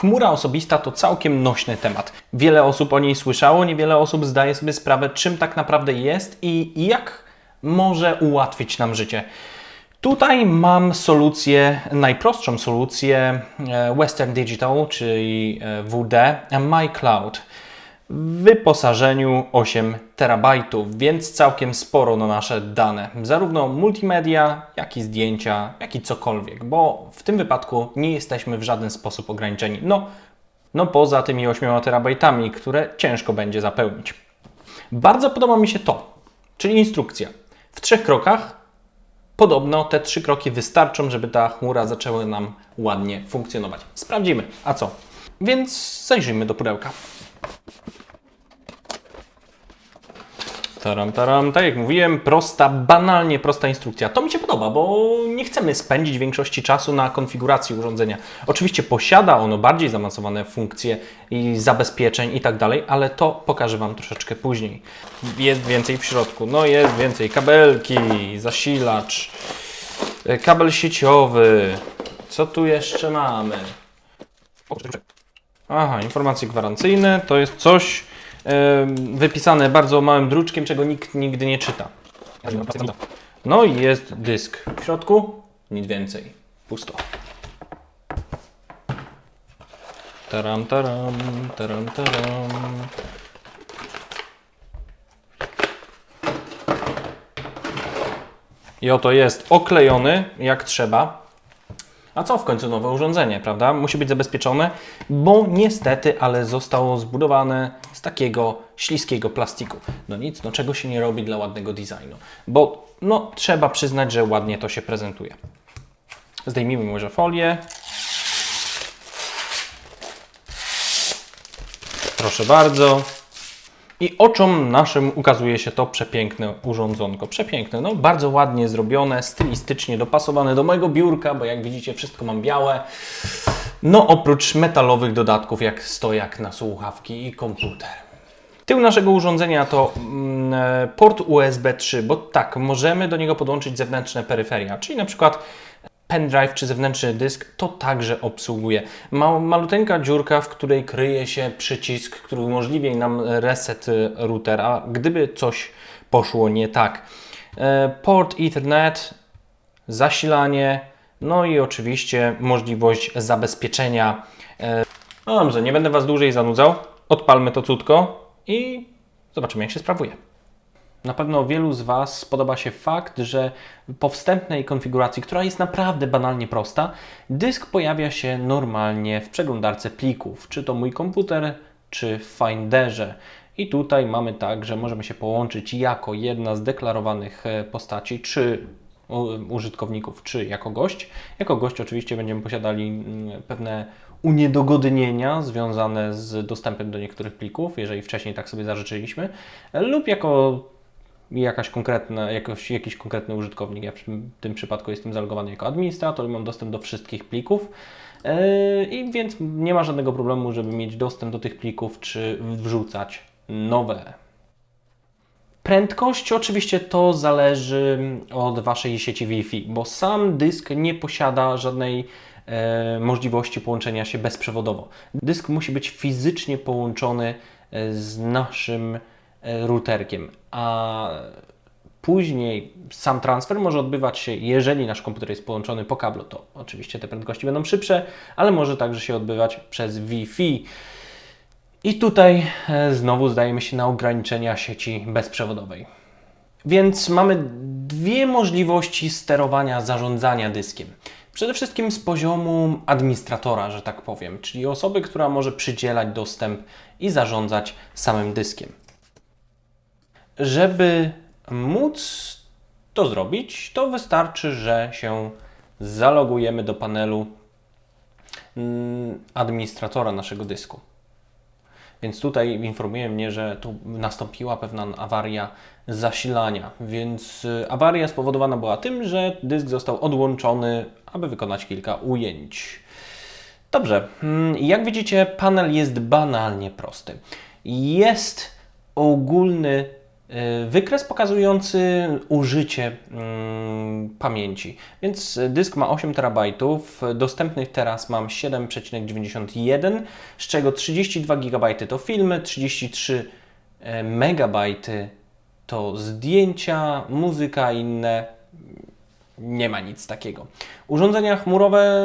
Chmura osobista to całkiem nośny temat. Wiele osób o niej słyszało, niewiele osób zdaje sobie sprawę, czym tak naprawdę jest i jak może ułatwić nam życie. Tutaj mam solucję, najprostszą solucję e, Western Digital, czyli e, WD MyCloud w wyposażeniu 8 terabajtów, więc całkiem sporo na nasze dane, zarówno multimedia, jak i zdjęcia, jak i cokolwiek, bo w tym wypadku nie jesteśmy w żaden sposób ograniczeni. No, no poza tymi 8 terabajtami, które ciężko będzie zapełnić. Bardzo podoba mi się to, czyli instrukcja. W trzech krokach Podobno te trzy kroki wystarczą, żeby ta chmura zaczęła nam ładnie funkcjonować. Sprawdzimy. A co? Więc zajrzyjmy do pudełka. Taram, taram. Tak jak mówiłem, prosta, banalnie prosta instrukcja. To mi się podoba, bo nie chcemy spędzić większości czasu na konfiguracji urządzenia. Oczywiście posiada ono bardziej zaawansowane funkcje i zabezpieczeń i tak dalej, ale to pokażę Wam troszeczkę później. Jest więcej w środku. No jest więcej. Kabelki, zasilacz, e, kabel sieciowy. Co tu jeszcze mamy? Aha, informacje gwarancyjne to jest coś wypisane bardzo małym druczkiem, czego nikt nigdy nie czyta. No i jest dysk. W środku nic więcej. Pusto. Taram, taram, taram, taram. I oto jest oklejony jak trzeba. A co w końcu nowe urządzenie, prawda? Musi być zabezpieczone, bo niestety, ale zostało zbudowane z takiego śliskiego plastiku. No nic, no czego się nie robi dla ładnego designu. Bo no trzeba przyznać, że ładnie to się prezentuje. Zdejmijmy może folię. Proszę bardzo. I oczom naszym ukazuje się to przepiękne urządzonko. Przepiękne, no bardzo ładnie zrobione, stylistycznie dopasowane do mojego biurka, bo jak widzicie wszystko mam białe. No oprócz metalowych dodatków jak stojak na słuchawki i komputer. Tył naszego urządzenia to mm, e, port USB 3, bo tak, możemy do niego podłączyć zewnętrzne peryferia, czyli na przykład pendrive czy zewnętrzny dysk to także obsługuje. Ma maluteńka dziurka, w której kryje się przycisk, który umożliwi nam reset y, routera, gdyby coś poszło nie tak. E, Port Ethernet, zasilanie, no i oczywiście możliwość zabezpieczenia. E, No dobrze, nie będę Was dłużej zanudzał. Odpalmy to cudko i zobaczymy jak się sprawuje. Na pewno wielu z Was spodoba się fakt, że po wstępnej konfiguracji, która jest naprawdę banalnie prosta, dysk pojawia się normalnie w przeglądarce plików, czy to mój komputer, czy w Finderze. I tutaj mamy tak, że możemy się połączyć jako jedna z deklarowanych e, postaci, czy użytkowników, czy jako gość. Jako gość oczywiście będziemy posiadali mm, pewne uniedogodnienia związane z dostępem do niektórych plików, jeżeli wcześniej tak sobie zażyczyliśmy, lub jako jakaś konkretna, jakoś, jakiś konkretny użytkownik. Ja w tym- przypadku jestem zalogowany jako administrator i mam dostęp do wszystkich plików. Yy, I więc nie ma żadnego problemu, żeby mieć dostęp do tych plików czy wrzucać nowe. Prędkość oczywiście to zależy od Waszej sieci Wi-Fi, bo sam dysk nie posiada żadnej e, możliwości połączenia się bezprzewodowo. Dysk musi być fizycznie połączony e, z naszym e, routerkiem, a później sam transfer może odbywać się, jeżeli nasz komputer jest połączony po kablu, to oczywiście te prędkości będą szybsze, ale może także się odbywać przez Wi-Fi. I tutaj e, znowu zdajemy się na ograniczenia sieci bezprzewodowej. Więc mamy dwie możliwości sterowania, zarządzania dyskiem. Przede wszystkim z poziomu administratora, że tak powiem, czyli osoby, która może przydzielać dostęp i zarządzać samym dyskiem. Żeby móc to zrobić, to wystarczy, że się zalogujemy do panelu mm, administratora naszego dysku. Więc tutaj informuje mnie, że tu nastąpiła pewna awaria zasilania. Więc y, awaria spowodowana była tym, że dysk został odłączony, aby wykonać kilka ujęć. Dobrze, mm, jak widzicie, panel jest banalnie prosty. Jest ogólny wykres pokazujący użycie mm, pamięci. Więc dysk ma 8 terabajtów, dostępnych teraz mam 7,91, z czego 32 GB to filmy, 33 e, megabajty to zdjęcia, muzyka inne. Nie ma nic takiego. Urządzenia chmurowe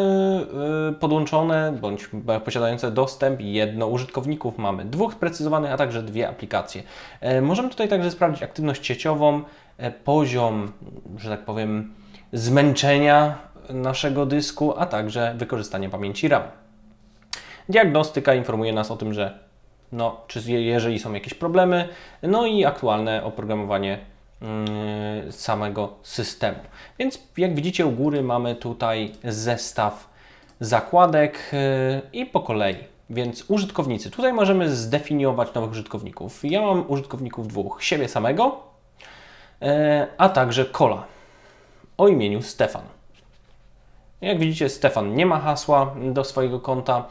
y, podłączone bądź posiadające dostęp jedno użytkowników mamy dwóch sprecyzowanych, a także dwie aplikacje. E, Możemy tutaj także sprawdzić aktywność sieciową, e, poziom, że tak powiem, zmęczenia naszego dysku, a także wykorzystanie pamięci RAM. Diagnostyka informuje nas o tym, że no, czy jeżeli są jakieś problemy, no i aktualne oprogramowanie samego systemu. Więc jak widzicie u góry mamy tutaj zestaw zakładek yy, i po kolei. Więc użytkownicy. Tutaj możemy zdefiniować nowych użytkowników. Ja mam użytkowników dwóch. Siebie samego, yy, a także Kola o imieniu Stefan. Jak widzicie, Stefan nie ma hasła do swojego konta.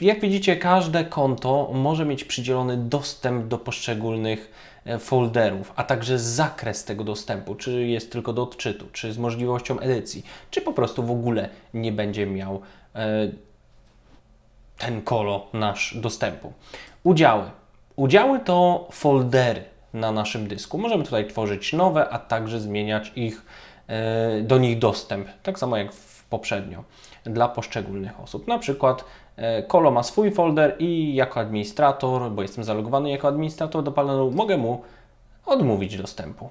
Jak widzicie, każde konto może mieć przydzielony dostęp do poszczególnych folderów, a także zakres tego dostępu, czy jest tylko do odczytu, czy z możliwością edycji, czy po prostu w ogóle nie będzie miał e, ten kolo nasz dostępu. Udziały. Udziały to foldery na naszym dysku. Możemy tutaj tworzyć nowe, a także zmieniać ich, e, do nich dostęp, tak samo jak w poprzednio, dla poszczególnych osób. Na przykład e, Kolo ma swój folder i jako administrator, bo jestem zalogowany jako administrator do panelu, mogę mu odmówić dostępu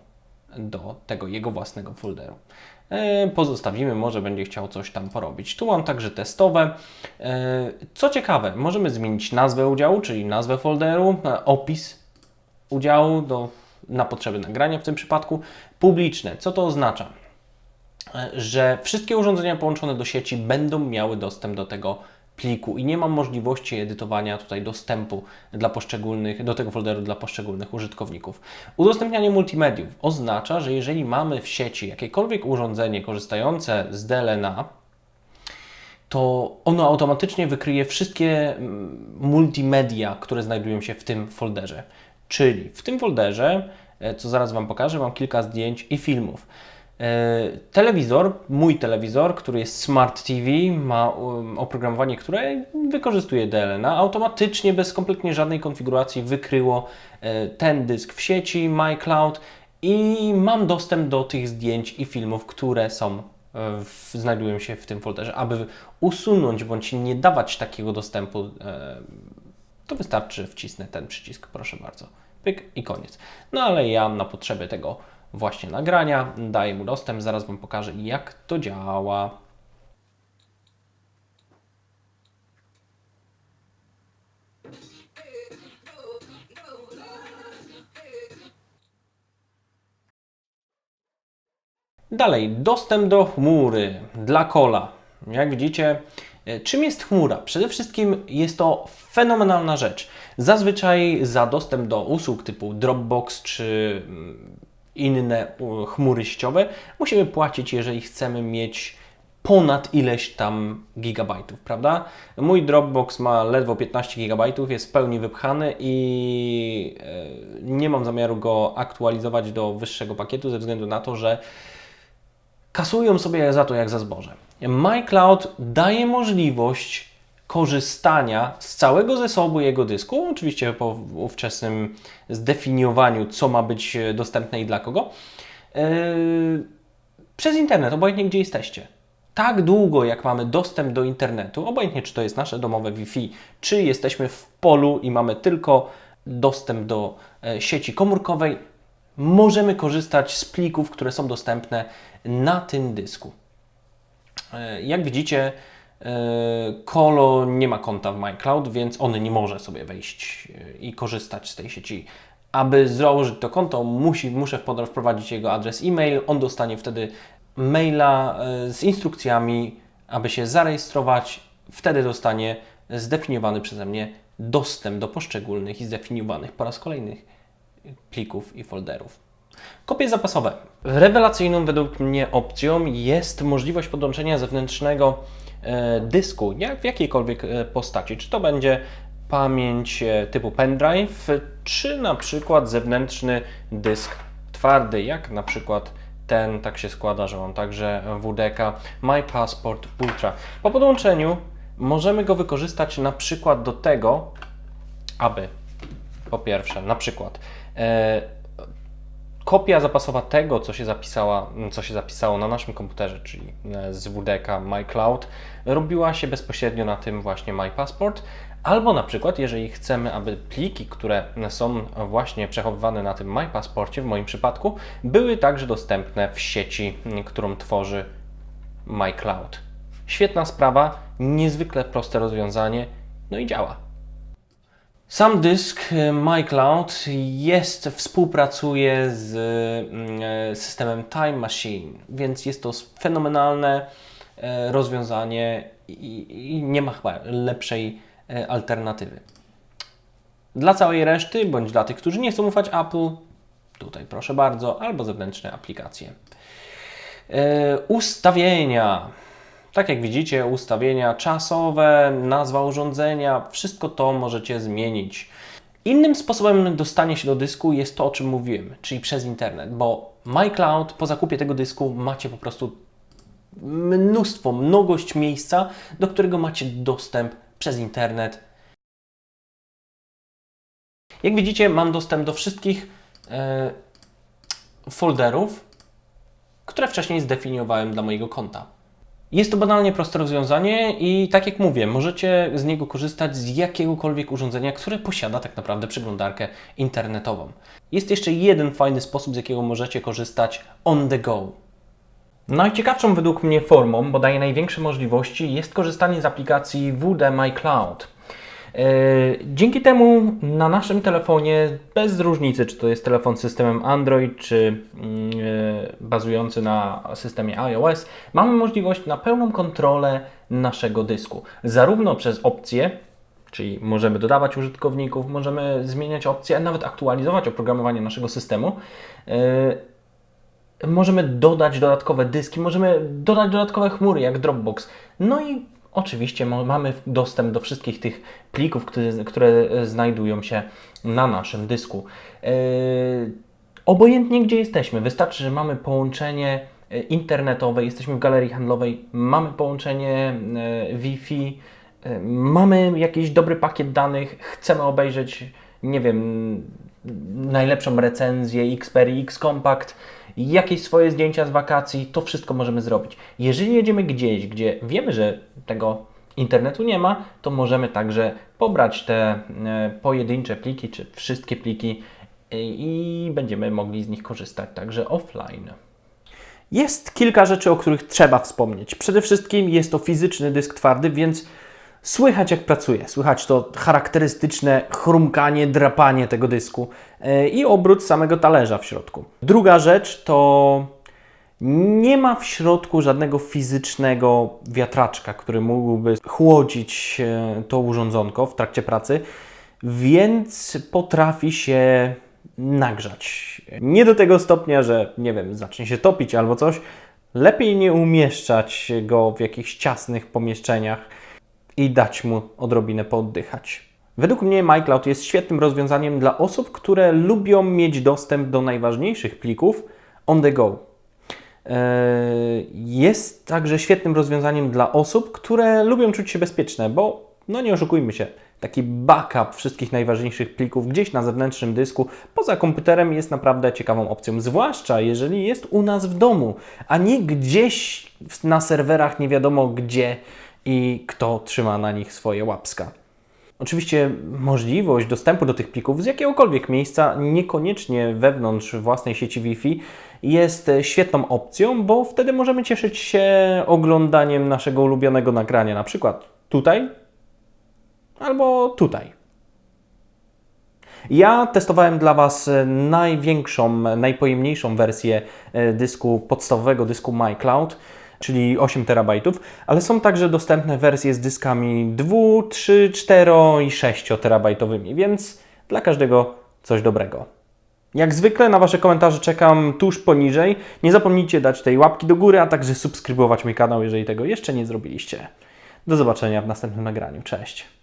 do tego jego własnego folderu. E, Pozostawimy, może będzie chciał coś tam porobić. Tu mam także testowe. E, Co ciekawe, możemy zmienić nazwę udziału, czyli nazwę folderu, opis udziału do, na potrzeby nagrania w tym przypadku. Publiczne. Co to oznacza? E, Że wszystkie urządzenia połączone do sieci będą miały dostęp do tego pliku i nie mam możliwości edytowania tutaj dostępu dla poszczególnych, do tego folderu dla poszczególnych użytkowników. Udostępnianie multimediów oznacza, że jeżeli mamy w sieci jakiekolwiek urządzenie korzystające z DLNA, to ono automatycznie wykryje wszystkie mm, multimedia, które znajdują się w tym folderze. Czyli w tym folderze, e, co zaraz Wam pokażę, mam kilka zdjęć i filmów. E, Telewizor, mój telewizor, który jest Smart TV, ma um, oprogramowanie, które wykorzystuje DLNA, automatycznie, bez kompletnie żadnej konfiguracji wykryło e, ten dysk w sieci MyCloud i mam dostęp do tych zdjęć i filmów, które są e, w, znajdują się w tym folderze. Aby usunąć bądź nie dawać takiego dostępu, to wystarczy, wcisnę ten przycisk, proszę bardzo. Pyk i koniec. No ale ja na potrzeby tego właśnie nagrania daję mu dostęp, zaraz Wam pokażę jak to działa. Dalej, dostęp do chmury dla kola. Jak widzicie, e, czym jest chmura? Przede wszystkim jest to fenomenalna rzecz. Zazwyczaj za dostęp do usług typu Dropbox czy mm, inne chmury sieciowe musimy płacić, jeżeli chcemy mieć ponad ileś tam gigabajtów, prawda? Mój Dropbox ma ledwo 15 gigabajtów, jest w pełni wypchany i e, nie mam zamiaru go aktualizować do wyższego pakietu ze względu na to, że kasują sobie za to jak za zboże. MyCloud daje możliwość korzystania z całego zasobu jego dysku, oczywiście po ówczesnym zdefiniowaniu, co ma być e, dostępne i dla kogo, yy, przez internet, obojętnie gdzie jesteście. Tak długo, jak mamy dostęp do internetu, obojętnie czy to jest nasze domowe Wi-Fi, czy jesteśmy w polu i mamy tylko dostęp do e, sieci komórkowej, możemy korzystać z plików, które są dostępne na tym dysku. Jak widzicie, Kolo nie ma konta w MyCloud, więc on nie może sobie wejść e, i korzystać z tej sieci. Aby założyć to konto, musi, muszę wprowadzić jego adres e-mail. On dostanie wtedy maila e, z instrukcjami, aby się zarejestrować. Wtedy dostanie zdefiniowany przeze mnie dostęp do poszczególnych i zdefiniowanych po raz kolejny plików i folderów. Kopie zapasowe. Rewelacyjną według mnie opcją jest możliwość podłączenia zewnętrznego e, dysku, jak w jakiejkolwiek e, postaci. Czy to będzie pamięć e, typu pendrive, czy na przykład zewnętrzny dysk twardy, jak na przykład ten, tak się składa, że mam także WDK My Passport Ultra. Po podłączeniu możemy go wykorzystać na przykład do tego, aby po pierwsze, na przykład kopia zapasowa tego, co się, zapisała, co się zapisało na naszym komputerze, czyli e, z WDK MyCloud, robiła się bezpośrednio na tym właśnie MyPassport, albo na przykład, jeżeli chcemy, aby pliki, które są właśnie przechowywane na tym MyPassporcie, w moim przypadku, były także dostępne w sieci, m, którą tworzy MyCloud. Świetna sprawa, niezwykle proste rozwiązanie, no i działa. Sam dysk e, MyCloud jest, współpracuje z mm, e, systemem Time Machine, więc jest to fenomenalne e, rozwiązanie i, nie ma chyba lepszej e, alternatywy. Dla całej reszty, bądź dla tych, którzy nie chcą ufać Apple, tutaj proszę bardzo, albo zewnętrzne aplikacje. Ustawienia. Tak jak widzicie, ustawienia czasowe, nazwa urządzenia, wszystko to możecie zmienić. Innym sposobem dostania się do dysku jest to, o czym mówiłem, czyli przez internet, bo MyCloud po zakupie tego dysku macie po prostu mnóstwo, mnogość miejsca, do którego macie dostęp przez internet. Jak widzicie, mam dostęp do wszystkich e, folderów, które wcześniej zdefiniowałem dla mojego konta. Jest to banalnie proste rozwiązanie i tak jak mówię, możecie z niego korzystać z jakiegokolwiek urządzenia, które posiada tak naprawdę przeglądarkę internetową. Jest jeszcze jeden fajny sposób, z jakiego możecie korzystać on the go. Najciekawszą według mnie formą, bo daje największe możliwości, jest korzystanie z aplikacji WD My Cloud. Yy, Dzięki temu na naszym telefonie, bez różnicy, czy to jest telefon z systemem Android, czy mm, yy, bazujący na systemie iOS, mamy możliwość na pełną kontrolę naszego dysku. Zarówno przez opcje, czyli możemy dodawać użytkowników, możemy zmieniać opcje, a nawet aktualizować oprogramowanie naszego systemu. Yy, możemy dodać dodatkowe dyski, możemy dodać dodatkowe chmury, jak Dropbox. No i oczywiście mamy dostęp do wszystkich tych plików, które, które e, znajdują się na naszym dysku. Yy, obojętnie gdzie jesteśmy, wystarczy, że mamy połączenie e, internetowe, jesteśmy w galerii handlowej, mamy połączenie e, Wi-Fi, e, mamy jakiś dobry pakiet danych, chcemy obejrzeć, nie wiem, najlepszą recenzję Xperia X Compact, jakieś swoje zdjęcia z wakacji, to wszystko możemy zrobić. Jeżeli jedziemy gdzieś, gdzie wiemy, że tego internetu nie ma, to możemy także pobrać te e, pojedyncze pliki, czy wszystkie pliki e, i będziemy mogli z nich korzystać także offline. Jest kilka rzeczy, o których trzeba wspomnieć. Przede wszystkim jest to fizyczny dysk twardy, więc słychać jak pracuje. Słychać to charakterystyczne chrumkanie, drapanie tego dysku e, i obrót samego talerza w środku. Druga rzecz to nie ma w środku żadnego fizycznego wiatraczka, który mógłby chłodzić e, to urządzonko w trakcie pracy, więc potrafi się nagrzać. Nie do tego stopnia, że nie wiem, zacznie się topić albo coś. Lepiej nie umieszczać go w jakichś ciasnych pomieszczeniach i dać mu odrobinę pooddychać. Według mnie MyCloud jest świetnym rozwiązaniem dla osób, które lubią mieć dostęp do najważniejszych plików on the go. Eee, Jest także świetnym rozwiązaniem dla osób, które lubią czuć się bezpieczne, bo no nie oszukujmy się, taki backup wszystkich najważniejszych plików gdzieś na zewnętrznym dysku poza komputerem jest naprawdę ciekawą opcją, zwłaszcza jeżeli jest u nas w domu, a nie gdzieś na serwerach nie wiadomo gdzie i kto trzyma na nich swoje łapska. Oczywiście możliwość dostępu do tych plików z jakiegokolwiek miejsca, niekoniecznie wewnątrz własnej sieci Wi-Fi, jest świetną opcją, bo wtedy możemy cieszyć się oglądaniem naszego ulubionego nagrania, na przykład tutaj albo tutaj. Ja testowałem dla Was największą, najpojemniejszą wersję e, dysku, podstawowego dysku MyCloud, czyli 8 terabajtów, ale są także dostępne wersje z dyskami 2, 3, 4 i 6 terabajtowymi, więc dla każdego coś dobrego. Jak zwykle na Wasze komentarze czekam tuż poniżej. Nie zapomnijcie dać tej łapki do góry, a także subskrybować mój kanał, jeżeli tego jeszcze nie zrobiliście. Do zobaczenia w następnym nagraniu. Cześć!